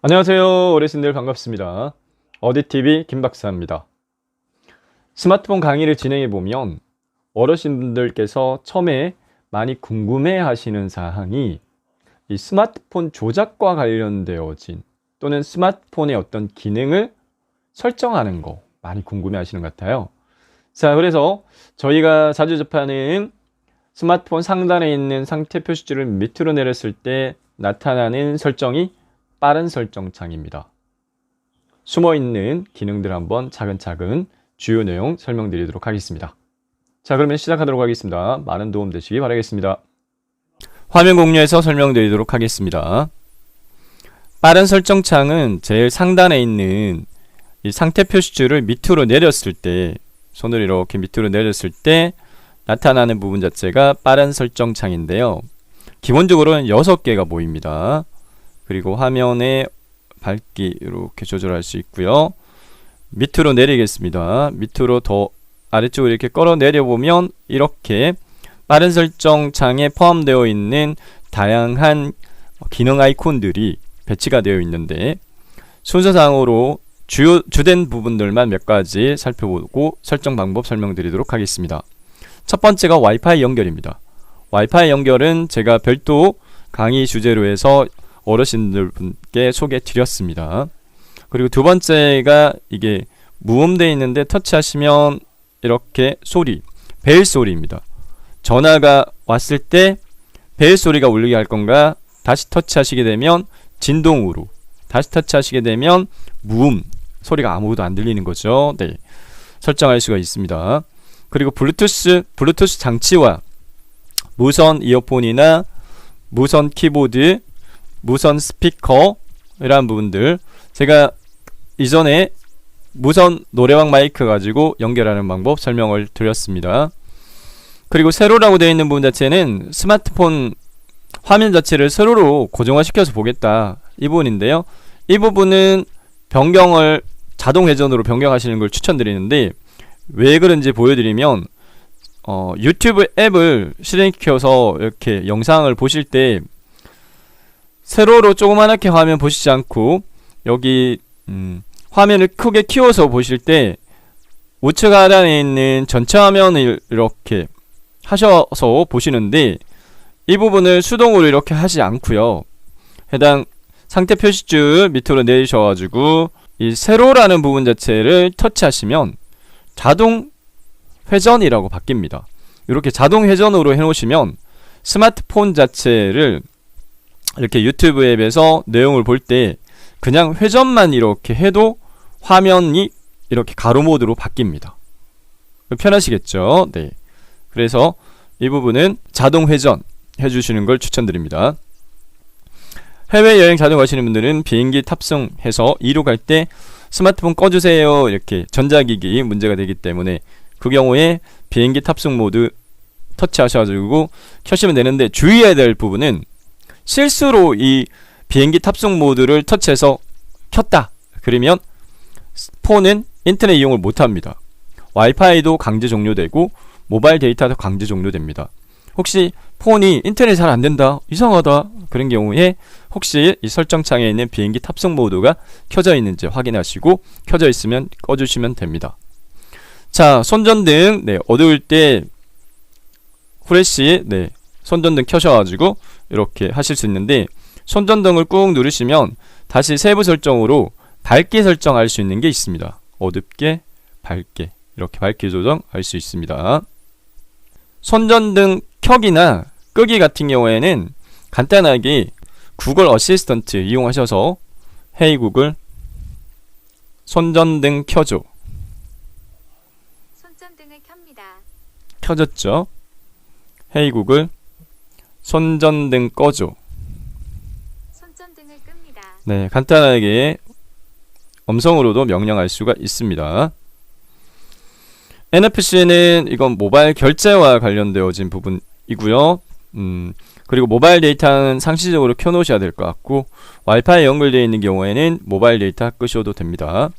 안녕하세요. 어르신들 반갑습니다. 어디TV 김박사입니다. 스마트폰 강의를 진행해 보면 어르신분들께서 처음에 많이 궁금해 하시는 사항이 이 스마트폰 조작과 관련되어진 또는 스마트폰의 어떤 기능을 설정하는 거 많이 궁금해 하시는 것 같아요. 자 그래서 저희가 자주 접하는 스마트폰 상단에 있는 상태 표시줄을 밑으로 내렸을 때 나타나는 설정이 빠른 설정 창입니다. 숨어 있는 기능들 한번 차근차근 주요 내용 설명드리도록 하겠습니다. 자, 그러면 시작하도록 하겠습니다. 많은 도움 되시기 바라겠습니다. 화면 공유해서 설명드리도록 하겠습니다. 빠른 설정 창은 제일 상단에 있는 이 상태 표시줄을 밑으로 내렸을 때 손을 이렇게 밑으로 내렸을 때 나타나는 부분 자체가 빠른 설정 창인데요. 기본적으로는 6개가 보입니다. 그리고 화면의 밝기 이렇게 조절할 수 있고요. 밑으로 내리겠습니다. 밑으로 더 아래쪽으로 이렇게 끌어 내려 보면 이렇게 빠른 설정 창에 포함되어 있는 다양한 기능 아이콘들이 배치가 되어 있는데 순서상으로 주요 주된 부분들만 몇 가지 살펴보고 설정 방법 설명드리도록 하겠습니다. 첫 번째가 와이파이 연결입니다. 와이파이 연결은 제가 별도 강의 주제로 해서 어르신들 분께 소개해 드렸습니다. 그리고 두 번째가 이게 무음되어 있는데 터치하시면 이렇게 소리, 벨 소리입니다. 전화가 왔을 때 벨 소리가 울리게 할 건가 다시 터치하시게 되면 진동으로 다시 터치하시게 되면 무음 소리가 아무것도 안 들리는 거죠. 네. 설정할 수가 있습니다. 그리고 블루투스 블루투스 장치와 무선 이어폰이나 무선 키보드 무선 스피커이라는 부분들 제가 이전에 무선 노래방 마이크 가지고 연결하는 방법 설명을 드렸습니다. 그리고 세로라고 되어 있는 부분 자체는 스마트폰 화면 자체를 세로로 고정화시켜서 보겠다 이 부분인데요. 이 부분은 변경을 자동 회전으로 변경하시는 걸 추천드리는데 왜 그런지 보여드리면 어, 유튜브 앱을 실행시켜서 이렇게 영상을 보실 때 세로로 조그만하게 화면 보시지 않고 여기 음, 화면을 크게 키워서 보실 때 우측 하단에 있는 전체 화면을 이렇게 하셔서 보시는데 이 부분을 수동으로 이렇게 하지 않고요 해당 상태 표시줄 밑으로 내리셔가지고 이 세로라는 부분 자체를 터치하시면 자동 회전이라고 바뀝니다. 이렇게 자동 회전으로 해놓으시면 스마트폰 자체를 이렇게 유튜브 앱에서 내용을 볼 때 그냥 회전만 이렇게 해도 화면이 이렇게 가로 모드로 바뀝니다. 편하시겠죠? 네. 그래서 이 부분은 자동 회전 해주시는 걸 추천드립니다. 해외여행 자주 가시는 분들은 비행기 탑승해서 이루 갈때 스마트폰 꺼주세요 이렇게 전자기기 문제가 되기 때문에 그 경우에 비행기 탑승 모드 터치하셔가지고 켜시면 되는데 주의해야 될 부분은 실수로 이 비행기 탑승 모드를 터치해서 켰다. 그러면 폰은 인터넷 이용을 못합니다. 와이파이도 강제 종료되고 모바일 데이터도 강제 종료됩니다. 혹시 폰이 인터넷 잘 안된다 이상하다 그런 경우에 혹시 이 설정창에 있는 비행기 탑승 모드가 켜져 있는지 확인하시고 켜져 있으면 꺼주시면 됩니다. 자 손전등. 네 어두울 때 후레쉬 네 손전등 켜셔가지고 이렇게 하실 수 있는데 손전등을 꾹 누르시면 다시 세부 설정으로 밝기 설정할 수 있는 게 있습니다. 어둡게 밝게. 이렇게 밝기 조정할 수 있습니다. 손전등 켜기나 끄기 같은 경우에는 간단하게 구글 어시스턴트 이용하셔서 헤이 구글 손전등 켜줘. 손전등을 켭니다. 켜졌죠? 헤이 구글 손전등 꺼줘 손전등을 끕니다. 네 간단하게 음성으로도 명령할 수가 있습니다 NFC는 이건 모바일 결제와 관련되어진 부분이고요 음, 그리고 모바일 데이터는 상시적으로 켜놓으셔야 될 것 같고 와이파이 연결되어 있는 경우에는 모바일 데이터 끄셔도 됩니다.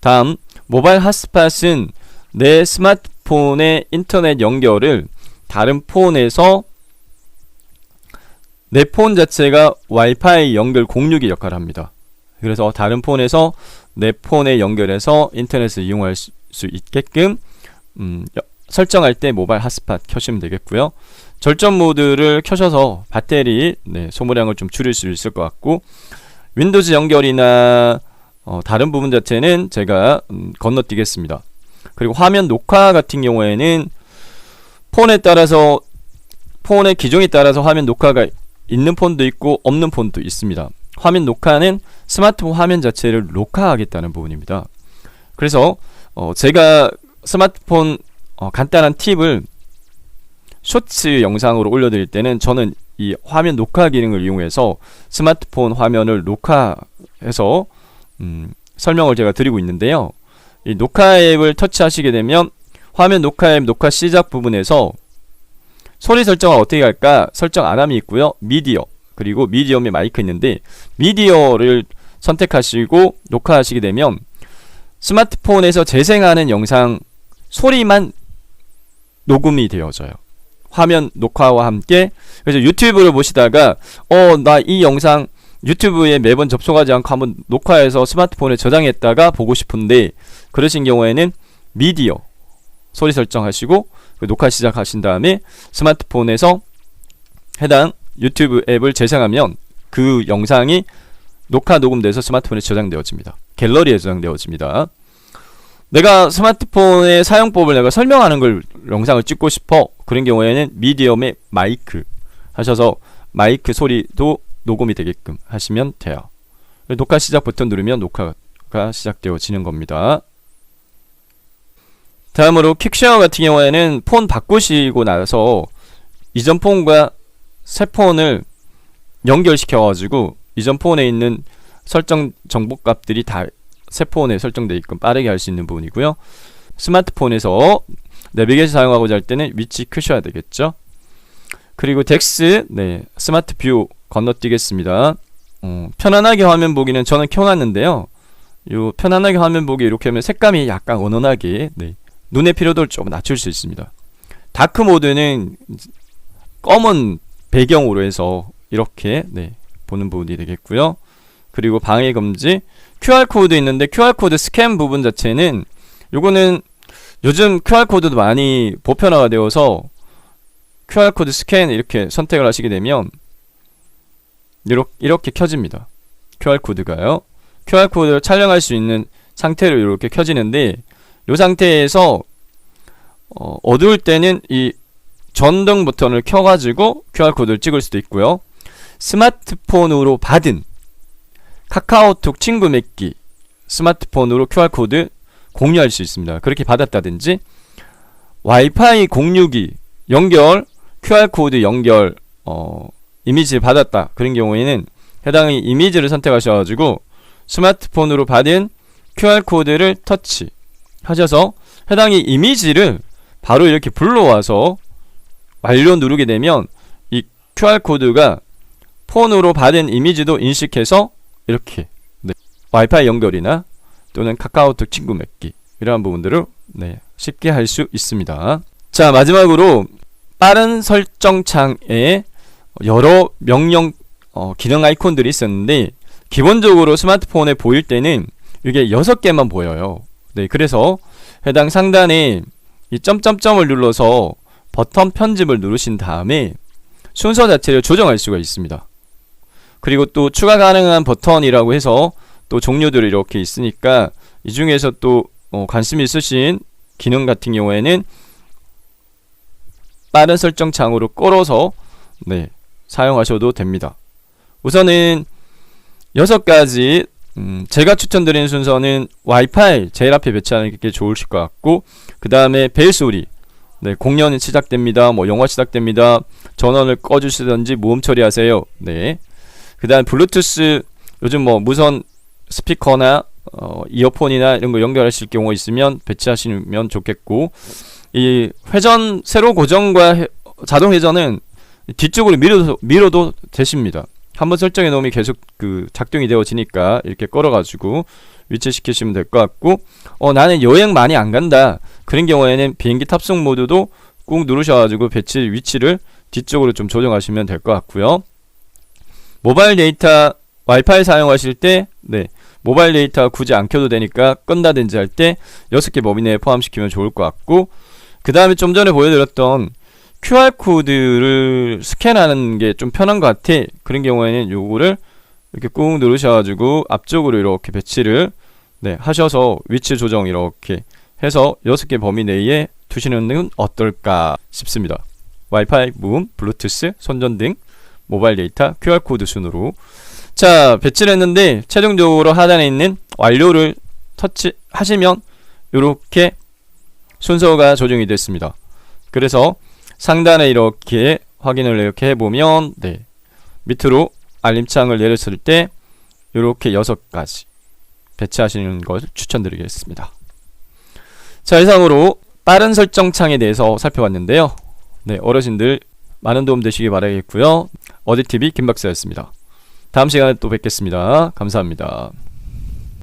다음 모바일 핫스팟은 내 스마트폰의 인터넷 연결을 다른 폰에서 내 폰 자체가 와이파이 연결 공유기 역할을 합니다. 그래서 다른 폰에서 내 폰에 연결해서 인터넷을 이용할 수, 수 있게끔 음, 여- 설정할 때 모바일 핫스팟 켜시면 되겠고요. 절전 모드를 켜셔서 배터리 네, 소모량을 좀 줄일 수 있을 것 같고 윈도우즈 연결이나 어, 다른 부분 자체는 제가 음, 건너뛰겠습니다. 그리고 화면 녹화 같은 경우에는 폰에 따라서 폰의 기종에 따라서 화면 녹화가 있는 폰도 있고 없는 폰도 있습니다. 화면 녹화는 스마트폰 화면 자체를 녹화하겠다는 부분입니다. 그래서 어, 제가 스마트폰 어, 간단한 팁을 쇼츠 영상으로 올려드릴 때는 저는 이 화면 녹화 기능을 이용해서 스마트폰 화면을 녹화해서 음, 설명을 제가 드리고 있는데요. 이 녹화 앱을 터치하시게 되면 화면 녹화 앱 녹화 시작 부분에서 소리 설정을 어떻게 할까 설정 안함이 있고요. 미디어 그리고 미디엄의 마이크 있는데 미디어를 선택하시고 녹화하시게 되면 스마트폰에서 재생하는 영상 소리만 녹음이 되어져요. 화면 녹화와 함께 그래서 유튜브를 보시다가 어 나 이 영상 유튜브에 매번 접속하지 않고 한번 녹화해서 스마트폰에 저장했다가 보고 싶은데 그러신 경우에는 미디어 소리 설정하시고 그 녹화 시작하신 다음에 스마트폰에서 해당 유튜브 앱을 재생하면 그 영상이 녹화 녹음돼서 스마트폰에 저장되어집니다. 갤러리에 저장되어집니다. 내가 스마트폰의 사용법을 내가 설명하는 걸 영상을 찍고 싶어 그런 경우에는 미디엄의 마이크 하셔서 마이크 소리도 녹음이 되게끔 하시면 돼요. 녹화 시작 버튼 누르면 녹화가 시작되어지는 겁니다. 다음으로 퀵쉐어 같은 경우에는 폰 바꾸시고 나서 이전 폰과 새 폰을 연결시켜 가지고 이전 폰에 있는 설정 정보 값들이 다 새 폰에 설정되어 있끔 빠르게 할 수 있는 부분이고요. 스마트폰에서 내비게이션 사용하고자 할 때는 위치 크셔야 되겠죠. 그리고 덱스 네 스마트 뷰 건너뛰겠습니다. 어, 편안하게 화면 보기는 저는 켜놨는데요. 요 편안하게 화면 보기 이렇게 하면 색감이 약간 은은하게 네, 눈의 피로도를 좀 낮출 수 있습니다. 다크 모드는 검은 배경으로 해서 이렇게 네, 보는 부분이 되겠고요. 그리고 방해 금지 QR 코드 있는데 QR 코드 스캔 부분 자체는 요거는 요즘 QR 코드도 많이 보편화가 되어서 QR 코드 스캔 이렇게 선택을 하시게 되면 이렇게, 이렇게 켜집니다. QR 코드가요. QR 코드를 촬영할 수 있는 상태로 이렇게 켜지는데 이 상태에서 어, 어두울 때는 이 전등 버튼을 켜가지고 QR 코드를 찍을 수도 있고요. 스마트폰으로 받은 카카오톡 친구 맺기 스마트폰으로 QR 코드 공유할 수 있습니다. 그렇게 받았다든지 와이파이 공유기 연결 QR 코드 연결 어, 이미지를 받았다 그런 경우에는 해당 이미지를 선택하셔가지고 스마트폰으로 받은 QR 코드를 터치 하셔서 해당 이미지를 바로 이렇게 불러와서 완료 누르게 되면 이 QR 코드가 폰으로 받은 이미지도 인식해서 이렇게 네, 와이파이 연결이나 또는 카카오톡 친구 맺기 이러한 부분들을 네, 쉽게 할 수 있습니다. 자 마지막으로 빠른 설정 창에 여러 명령 어, 기능 아이콘들이 있었는데 기본적으로 스마트폰에 보일 때는 이게 6개만 보여요. 네, 그래서 해당 상단에 이 점점점을 눌러서 버튼 편집을 누르신 다음에 순서 자체를 조정할 수가 있습니다. 그리고 또 추가 가능한 버튼이라고 해서 또 종류들이 이렇게 있으니까 이 중에서 또 어, 관심 있으신 기능 같은 경우에는 빠른 설정 창으로 끌어서 네, 사용하셔도 됩니다. 우선은 여섯 가지 음, 제가 추천드리는 순서는 와이파이 제일 앞에 배치하는 게 좋으실 것 같고 그 다음에 벨 소리 네, 공연이 시작됩니다. 뭐 영화 시작됩니다. 전원을 꺼주시든지 모음 처리하세요. 네. 그 다음 블루투스 요즘 뭐 무선 스피커나 어, 이어폰이나 이런 거 연결하실 경우 있으면 배치하시면 좋겠고 이 회전 세로 고정과 해- 자동 회전은 뒤쪽으로 밀어도, 밀어도 되십니다. 한번 설정해 놓으면 계속 그 작동이 되어지니까 이렇게 걸어가지고 위치시키시면 될 것 같고 어 나는 여행 많이 안 간다 그런 경우에는 비행기 탑승 모드도 꾹 누르셔가지고 배치 위치를 뒤쪽으로 좀 조정하시면 될 것 같고요. 모바일 데이터 와이파이 사용하실 때 네, 모바일 데이터 굳이 안 켜도 되니까 끈다든지 할 때 6개 범위 내에 포함시키면 좋을 것 같고 그 다음에 좀 전에 보여드렸던 QR코드를 스캔하는 게 좀 편한 것 같아. 그런 경우에는 요거를 이렇게 꾹 누르셔가지고 앞쪽으로 이렇게 배치를 네, 하셔서 위치 조정 이렇게 해서 6개 범위 내에 두시는 건 어떨까 싶습니다. 와이파이, 무음, 블루투스, 손전등, 모바일 데이터, QR코드 순으로. 자 배치를 했는데 최종적으로 하단에 있는 완료를 터치하시면 이렇게 순서가 조정이 됐습니다. 그래서 상단에 이렇게 확인을 이렇게 해보면 네. 밑으로 알림창을 내렸을 때 이렇게 여섯 가지 배치하시는 걸 추천드리겠습니다. 자 이상으로 빠른 설정 창에 대해서 살펴봤는데요. 네 어르신들 많은 도움 되시기 바라겠고요. 어디TV 김박사였습니다. 다음 시간에 또 뵙겠습니다. 감사합니다